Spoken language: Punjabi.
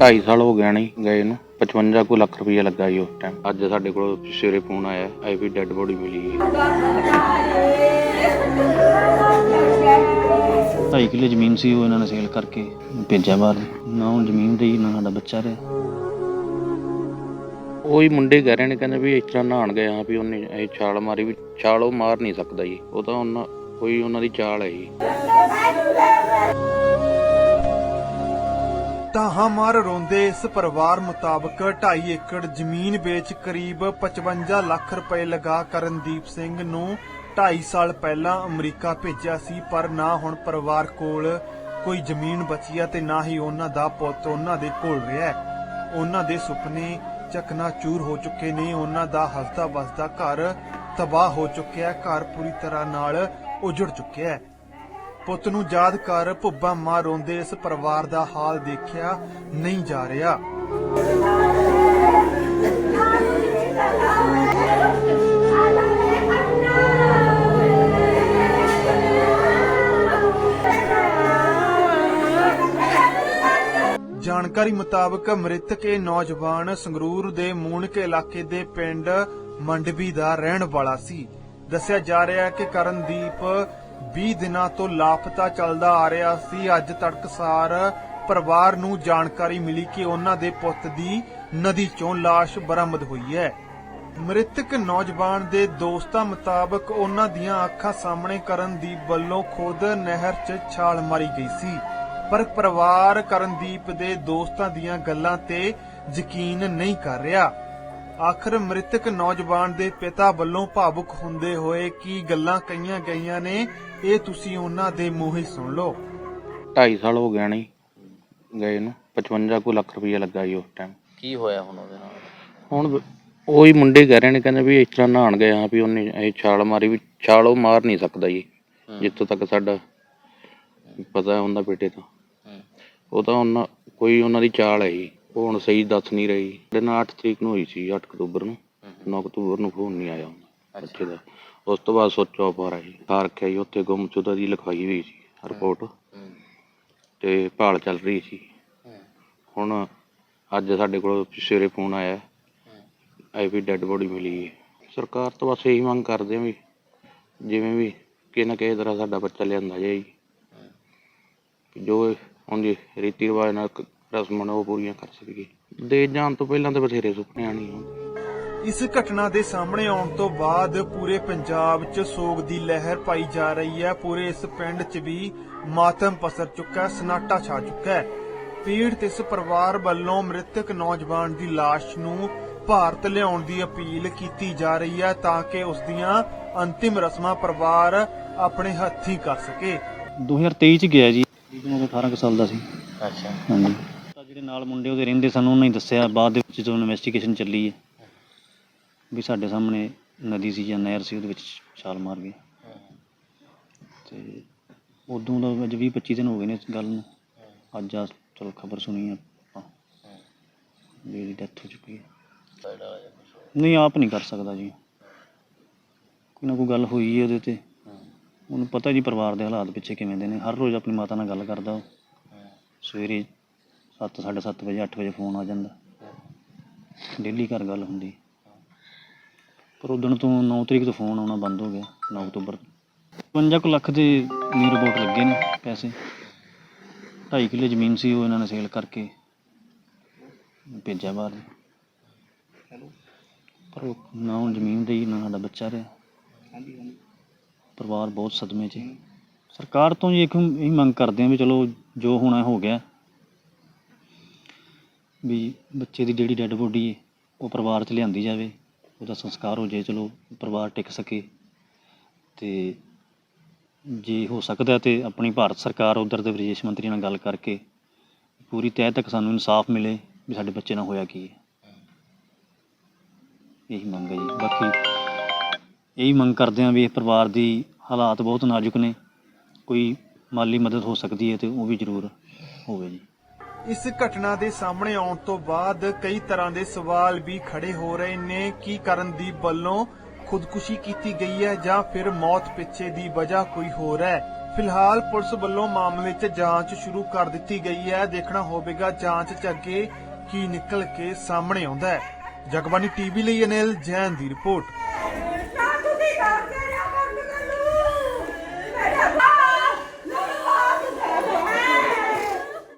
ਢਾਈ ਸਾਲ ਹੋ ਗਿਆ ਨਹੀਂ ਗਏ ਨੂੰ 55 ਕੁ ਲੱਖ ਰੁਪਈਆ ਲੱਗਾ ਜੀ ਉਸ ਟਾਈਮ ਅੱਜ ਸਾਡੇ ਕੋਲ ਸਵੇਰੇ ਫੋਨ ਆਇਆ ਆਈ ਵੀ ਡੈੱਡ ਬੋਡੀ ਮਿਲੀ ਹੈ ਢਾਈ ਕਿੱਲੇ ਜ਼ਮੀਨ ਸੀ ਉਹ ਇਹਨਾਂ ਨੇ ਸੇਲ ਕਰਕੇ ਭੇਜਿਆ ਬਾਹਰ। ਨਾ ਹੁਣ ਜ਼ਮੀਨ ਦੇ ਨਾ ਸਾਡਾ ਬੱਚਾ ਰਿਹਾ। ਉਹੀ ਮੁੰਡੇ ਕਹਿ ਰਹੇ ਨੇ, ਕਹਿੰਦੇ ਵੀ ਇਸ ਤਰ੍ਹਾਂ ਨਹਾਣ ਗਏ ਹਾਂ ਵੀ ਉਹਨੇ ਇਹ ਛਾਲ ਮਾਰੀ ਵੀ ਛਾਲ ਉਹ ਮਾਰ ਨਹੀਂ ਸਕਦਾ ਜੀ ਉਹ ਤਾਂ ਉਹਨਾਂ, ਕੋਈ ਉਹਨਾਂ ਦੀ ਚਾਲ ਹੈ ਜੀ ਤਾਹਾਂ ਰੋਂਦੇ ਇਸ ਪਰਿਵਾਰ ਮੁਤਾਬਕ 2.5 ਏਕੜ ਜ਼ਮੀਨ ਵੇਚ ਕਰੀਬ 55 ਲੱਖ ਰੁਪਏ ਲਗਾ ਕਰਨਦੀਪ ਸਿੰਘ ਨੂੰ 2.5 ਸਾਲ ਪਹਿਲਾਂ ਅਮਰੀਕਾ ਭੇਜਿਆ ਸੀ, ਪਰ ਨਾ ਹੁਣ ਪਰਿਵਾਰ ਕੋਲ ਕੋਈ ਜ਼ਮੀਨ ਬਚੀ ਹੈ ਤੇ ਨਾ ਹੀ ਉਹਨਾਂ ਦਾ ਪੁੱਤ ਉਹਨਾਂ ਦੇ ਕੋਲ ਰਿਹਾ ਹੈ। ਉਹਨਾਂ ਦੇ ਸੁਪਨੇ ਚਕਨਾਚੂਰ ਹੋ ਚੁੱਕੇ ਨੇ। ਉਹਨਾਂ ਦਾ ਹੱਸਦਾ ਵਸਦਾ ਘਰ ਤਬਾਹ ਹੋ ਚੁੱਕਿਆ ਹੈ। ਘਰ ਪੂਰੀ ਤਰ੍ਹਾਂ ਨਾਲ ਉਜੜ ਚੁੱਕਿਆ ਹੈ। ਪੁੱਤ ਨੂੰ ਯਾਦ ਕਰ ਭੁੱਬਾ ਮਾਂ ਰੋਂਦੇ ਇਸ ਪਰਿਵਾਰ ਦਾ ਹਾਲ ਦੇਖਿਆ ਨਹੀਂ ਜਾ ਰਿਹਾ। ਜਾਣਕਾਰੀ ਮੁਤਾਬਕ ਮ੍ਰਿਤਕ ਇਹ ਨੌਜਵਾਨ ਸੰਗਰੂਰ ਦੇ ਮੂਣਕੇ ਇਲਾਕੇ ਦੇ ਪਿੰਡ ਮੰਡਵੀ ਦਾ ਰਹਿਣ ਵਾਲਾ ਸੀ। ਦੱਸਿਆ ਜਾ ਰਿਹਾ ਹੈ ਕਿ ਕਰਨਦੀਪ 20 ਦਿਨਾਂ ਤੋਂ ਲਾਪਤਾ ਚੱਲਦਾ ਆ ਰਿਹਾ ਸੀ। ਅੱਜ ਤੜਕਸਾਰ ਪਰਿਵਾਰ ਨੂੰ ਜਾਣਕਾਰੀ ਮਿਲੀ ਕਿ ਉਹਨਾਂ ਦੇ ਪੁੱਤ ਦੀ ਨਦੀ ਚੋਂ ਲਾਸ਼ ਬਰਾਮਦ ਹੋਈ ਹੈ। ਮ੍ਰਿਤਕ ਨੌਜਵਾਨ ਦੇ ਦੋਸਤਾਂ ਮੁਤਾਬਕ ਉਹਨਾਂ ਦੀਆਂ ਅੱਖਾਂ ਸਾਹਮਣੇ ਕਰਨਦੀਪ ਵੱਲੋਂ ਖੁਦ ਨਹਿਰ 'ਚ ਛਾਲ ਮਾਰੀ ਗਈ ਸੀ। ਪਰ ਪਰਿਵਾਰ ਕਰਨਦੀਪ ਦੇ ਦੋਸਤਾਂ ਦੀਆਂ ਗੱਲਾਂ ਤੇ ਯਕੀਨ ਨਹੀਂ ਕਰ ਰਿਹਾ। ਆਖਰ ਮ੍ਰਿਤਕ ਨੌਜਵਾਨ ਦੇ ਪਿਤਾ ਵੱਲੋਂ ਭਾਵੁਕ ਹੁੰਦੇ ਹੋਏ ਕੀ ਗੱਲਾਂ ਕਹੀਆਂ ਗਈਆਂ ਨੇ ਇਹ ਤੁਸੀਂ ਉਹਨਾਂ ਦੇ ਮੂੰਹ ਹੀ ਸੁਣ ਲਓ। ਢਾਈ ਸਾਲ ਹੋ ਗਿਆ ਨਹੀਂ ਗਏ ਨੂੰ 55 ਕੁ ਲੱਖ ਰੁਪਈਆ ਲੱਗਾ ਜੀ ਉਸ ਟਾਈਮ ਕੀ ਹੋਇਆ ਹੁਣ ਉਹਦੇ ਨਾਲ? ਹੁਣ ਉਹੀ ਮੁੰਡੇ ਕਹਿ ਰਹੇ ਨੇ ਕਹਿੰਦੇ ਵੀ ਇਸ ਤਰ੍ਹਾਂ ਨਹਾਣ ਗਏ ਵੀ ਉਹਨੇ ਇਹ ਛਾਲ ਮਾਰੀ ਵੀ ਛਾਲ ਉਹ ਮਾਰ ਨਹੀਂ ਸਕਦਾ ਜੀ ਜਿੱਥੋਂ ਤੱਕ ਸਾਡਾ ਪਤਾ ਹੁੰਦਾ ਬੇਟੇ ਤੋਂ। ਉਹ ਤਾਂ ਉਹਨਾਂ ਕੋਈ ਉਹਨਾਂ ਦੀ ਚਾਲ ਹੈ ਜੀ। ਉਹ ਹੁਣ ਸਹੀ ਦੱਸ ਨਹੀਂ ਰਹੀ। ਸਾਡੇ ਨਾਲ 8 ਤਰੀਕ ਨੂੰ ਹੋਈ ਸੀ 8 ਅਕਤੂਬਰ ਨੂੰ। 9 ਅਕਤੂਬਰ ਨੂੰ ਫੋਨ ਨਹੀਂ ਆਇਆ ਬੱਚੇ ਦਾ। ਉਸ ਤੋਂ ਬਾਅਦ ਸੋਚੋ ਆ ਰਹੀ ਤਾਂ ਰੱਖਿਆ ਜੀ ਉੱਥੇ ਗੁੰਮਸ਼ੁਦਾ ਦੀ ਲਿਖਾਈ ਹੋਈ ਸੀ ਰਿਪੋਰਟ। ਤੇ ਭਾਲ ਚੱਲ ਰਹੀ ਸੀ। ਹੁਣ ਅੱਜ ਸਾਡੇ ਕੋਲ ਸਵੇਰੇ ਫੋਨ ਆਇਆ। ਆਈ ਵੀ ਡੈੱਡ ਬੋਡੀ ਮਿਲੀ ਹੈ। ਸਰਕਾਰ ਤੋਂ ਬਸ ਇਹੀ ਮੰਗ ਕਰਦੇ ਆ ਵੀ ਜਿਵੇਂ ਵੀ ਕਿਸੇ ਨਾ ਕਿਸੇ ਤਰ੍ਹਾਂ ਸਾਡਾ ਬੱਚਾ ਲਿਆਂਦਾ ਜਾਏ ਜੀ ਕਿ ਜੋ ਉਹਦੀ ਰੀਤੀ ਰਿਵਾਜ ਨਾਲ ਕ- ਰਸਮਾਂ ਨੇ ਉਹ ਪੂਰੀਆਂ ਕਰ ਸਕੀਏ। ਦੇ ਜਾਣ ਤੋਂ ਪਹਿਲਾਂ ਤਾਂ ਬਥੇਰੇ ਸੁਪਨੇ ਆਣੀ ਹੁੰਦੇ ਇਸ ਘਟਨਾ ਦੇ ਸਾਹਮਣੇ ਆਉਣ ਤੋਂ ਬਾਅਦ ਪੂਰੇ ਪੰਜਾਬ 'ਚ ਸੋਗ ਦੀ ਲਹਿਰ ਪਾਈ ਜਾ ਰਹੀ ਹੈ। ਪੂਰੇ ਇਸ ਪਿੰਡ 'ਚ ਵੀ ਮਾਤਮ ਪਸਰ ਚੁੱਕਾ ਹੈ ਸਨਾਟਾ ਛਾ ਚੁੱਕਾ ਹੈ। ਪੀੜਤ ਇਸ ਪਰਿਵਾਰ ਵੱਲੋਂ ਮ੍ਰਿਤਕ ਨੌਜਵਾਨ ਦੀ ਲਾਸ਼ ਨੂੰ ਭਾਰਤ ਲਿਆਉਣ ਦੀ ਅਪੀਲ ਕੀਤੀ ਜਾ ਰਹੀ ਹੈ ਤਾਂ ਕਿ ਉਸ ਦੀਆਂ ਅੰਤਿਮ ਰਸਮਾਂ ਪਰਿਵਾਰ ਆਪਣੇ ਹੱਥੀਂ ਕਰ ਸਕੇ। 2023 ਚ ਗਿਆ ਜੀ। 18 ਕੁ ਸਾਲ ਦਾ ਸੀ। ਅੱਛਾ। ਹਾਂਜੀ। ਤਾਂ ਜਿਹੜੇ ਨਾਲ ਮੁੰਡੇ ਉਹਦੇ ਰਹਿੰਦੇ ਸਨ ਉਹਨਾਂ ਹੀ ਦੱਸਿਆ ਬਾਅਦ ਦੇ ਵਿੱਚ ਜਦੋਂ ਇਨਵੈਸਟੀਗੇਸ਼ਨ ਚੱਲੀ ਹੈ ਵੀ ਸਾਡੇ ਸਾਹਮਣੇ ਨਦੀ ਸੀ ਜਾਂ ਨਹਿਰ ਸੀ ਉਹਦੇ ਵਿੱਚ ਛਾਲ ਮਾਰ ਗਿਆ ਤੇ ਉਦੋਂ ਦਾ ਅੱਜ 20 25 ਦਿਨ ਹੋ ਗਏ ਨੇ ਇਸ ਗੱਲ ਨੂੰ। ਅੱਜ ਆ ਚਲੋ ਖਬਰ ਸੁਣੀ ਆਪਾਂ ਵੀ ਇਹਦੀ ਡੈਥ ਹੋ ਚੁੱਕੀ ਹੈ। ਨਹੀਂ ਆਪ ਨਹੀਂ ਕਰ ਸਕਦਾ ਜੀ। ਕੋਈ ਨਾ ਕੋਈ ਗੱਲ ਹੋਈ ਹੈ ਉਹਦੇ ਤੇ। ਉਹਨੂੰ ਪਤਾ ਜੀ ਪਰਿਵਾਰ ਦੇ ਹਾਲਾਤ ਪਿੱਛੇ ਕਿਵੇਂ ਦੇ ਨੇ। ਹਰ ਰੋਜ਼ ਆਪਣੀ ਮਾਤਾ ਨਾਲ ਗੱਲ ਕਰਦਾ ਉਹ। ਸਵੇਰੇ 7 7:30 ਵਜੇ 8 ਵਜੇ ਫੋਨ ਆ ਜਾਂਦਾ। ਡੇਲੀ ਘਰ ਗੱਲ ਹੁੰਦੀ। ਪਰ ਉਦੋਂ ਤੋਂ 9 ਤਰੀਕ ਤੋਂ ਫੋਨ ਆਉਣਾ ਬੰਦ ਹੋ ਗਿਆ 9 ਅਕਤੂਬਰ ਤੋਂ। 50 ਕੁ ਲੱਖ ਦੇ ਨੀ ਰਿਪੋਰਟ ਲੱਗੇ ਨੇ ਪੈਸੇ। 2.5 ਕਿੱਲੇ ਜ਼ਮੀਨ ਸੀ, ਉਹ ਇਹਨਾਂ ਨੇ ਸੇਲ ਕਰਕੇ ਭੇਜਿਆ ਬਾਹਰ। ਪਰ ਉਹ ਨਾ ਹੁਣ ਜ਼ਮੀਨ ਦੇ ਨਾ ਸਾਡਾ ਬੱਚਾ ਰਿਹਾ। ਪਰਿਵਾਰ ਬਹੁਤ ਸਦਮੇ 'ਚ ਹੈ। ਸਰਕਾਰ ਤੋਂ ਜੀ ਇੱਕ ਇਹੀ ਮੰਗ ਕਰਦੇ ਹਾਂ ਵੀ ਚਲੋ ਜੋ ਹੋਣਾ ਹੋ ਗਿਆ। ਵੀ ਬੱਚੇ ਦੀ ਜਿਹੜੀ ਡੈੱਡ ਬੋਡੀ ਹੈ, ਉਹ ਪਰਿਵਾਰ 'ਚ ਲਿਆਂਦੀ ਜਾਵੇ। ਉਹਦਾ ਸੰਸਕਾਰ ਹੋ ਜਾਏ, ਚਲੋ ਪਰਿਵਾਰ ਟਿਕ ਸਕੇ। ਅਤੇ ਜੇ ਹੋ ਸਕਦਾ ਤਾਂ ਆਪਣੀ ਭਾਰਤ ਸਰਕਾਰ ਉੱਧਰ ਦੇ ਵਿਦੇਸ਼ ਮੰਤਰੀ ਨਾਲ ਗੱਲ ਕਰਕੇ ਪੂਰੀ ਤਹਿ ਤੱਕ ਸਾਨੂੰ ਇਨਸਾਫ ਮਿਲੇ ਵੀ ਸਾਡੇ ਬੱਚੇ ਨਾਲ ਹੋਇਆ ਕੀ ਹੈ। ਇਹੀ ਮੰਗ ਹੈ ਜੀ। ਬਾਕੀ ਇਹੀ ਮੰਗ ਕਰਦੇ ਹਾਂ ਵੀ ਇਹ ਪਰਿਵਾਰ ਦੀ ਹਾਲਾਤ ਬਹੁਤ ਨਾਜ਼ੁਕ ਨੇ। ਕੋਈ ਮਾਲੀ ਮਦਦ ਹੋ ਸਕਦੀ ਹੈ ਤੇ ਉਹ ਵੀ ਜ਼ਰੂਰ ਹੋਵੇ ਜੀ। ਇਸ ਘਟਨਾ ਦੇ ਸਾਹਮਣੇ ਆਉਣ ਤੋਂ ਬਾਅਦ ਕਈ ਤਰ੍ਹਾਂ ਦੇ ਸਵਾਲ ਵੀ ਖੜੇ ਹੋ ਰਹੇ ਨੇ। ਕੀ ਕਰਨਦੀਪ ਵੱਲੋਂ ਖੁਦਕੁਸ਼ੀ ਕੀਤੀ ਗਈ ਹੈ ਜਾਂ ਫਿਰ ਮੌਤ ਪਿੱਛੇ ਦੀ ਵਜ੍ਹਾ ਕੋਈ ਹੋਰ ਹੈ? ਫਿਲਹਾਲ ਪੁਲਿਸ ਵੱਲੋਂ ਮਾਮਲੇ 'ਚ ਜਾਂਚ ਸ਼ੁਰੂ ਕਰ ਦਿੱਤੀ ਗਈ ਹੈ। ਦੇਖਣਾ ਹੋਵੇਗਾ ਜਾਂਚ 'ਚ ਅੱਗੇ ਕੀ ਨਿਕਲ ਕੇ ਸਾਹਮਣੇ ਆਉਂਦਾ ਹੈ। ਜਗਬਾਨੀ ਟੀਵੀ ਲਈ ਅਨਿਲ ਜੈਨ ਦੀ ਰਿਪੋਰਟ।